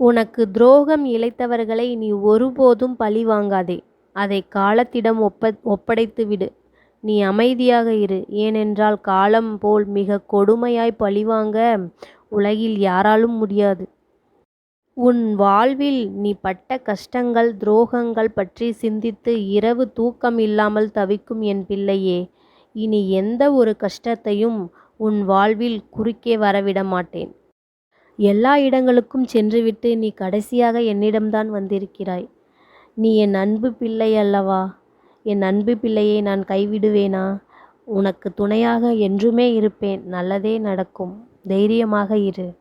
உனக்கு துரோகம் இழைத்தவர்களை நீ ஒருபோதும் பழி வாங்காதே அதை காலத்திடம் ஒப்ப ஒப்படைத்து விடு. நீ அமைதியாக இரு. ஏனென்றால் காலம் போல் மிக கொடுமையாய் பழிவாங்க உலகில் யாராலும் முடியாது. உன் வாழ்வில் நீ பட்ட கஷ்டங்கள் துரோகங்கள் பற்றி சிந்தித்து இரவு தூக்கம் இல்லாமல் தவிக்கும் என் பிள்ளையே இனி எந்த ஒரு கஷ்டத்தையும் உன் வாழ்வில் குறுக்கே வரவிட மாட்டேன். எல்லா இடங்களுக்கும் சென்றுவிட்டு நீ கடைசியாக என்னிடம்தான் வந்திருக்கிறாய். நீ என் அன்பு பிள்ளை அல்லவா? என் அன்பு பிள்ளையை நான் கைவிடுவேனா? உனக்கு துணையாக என்றுமே இருப்பேன். நல்லதே நடக்கும். தைரியமாக இரு.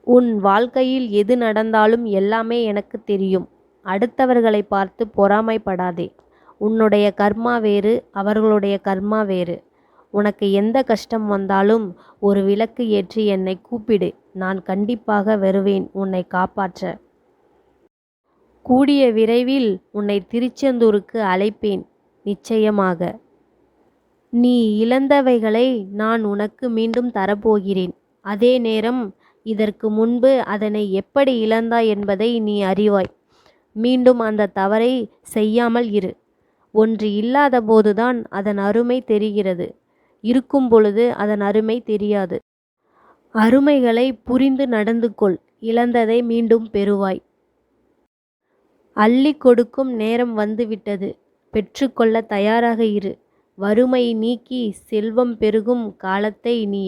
உன் வாழ்க்கையில் எது நடந்தாலும் எல்லாமே எனக்கு தெரியும். அடுத்தவர்களை பார்த்து பொறாமைப்படாதே. உன்னுடைய கர்மா வேறு அவர்களுடைய கர்மா வேறு. உனக்கு எந்த கஷ்டம் வந்தாலும் ஒரு விளக்கு ஏற்றி என்னை கூப்பிடு. நான் கண்டிப்பாக வருவேன் உன்னை காப்பாற்ற. கூடிய விரைவில் உன்னை திருச்செந்தூருக்கு அழைப்பேன் நிச்சயமாக. நீ இழந்தவைகளை நான் உனக்கு மீண்டும் தரப்போகிறேன். அதே நேரம் இதற்கு முன்பு அதனை எப்படி இழந்தாய் என்பதை நீ அறிவாய். மீண்டும் அந்த தவறை செய்யாமல் இரு. ஒன்று இல்லாத போதுதான் அதன் அருமை தெரிகிறது. இருக்கும் பொழுது அதன் அருமை தெரியாது. அருமைகளை புரிந்து நடந்து கொள். இழந்ததை மீண்டும் பெறுவாய். அள்ளிக் கொடுக்கும் நேரம் வந்துவிட்டது பெற்றுக்கொள்ள தயாராக இரு. வறுமை நீக்கி செல்வம் பெருகும் காலத்தை நீ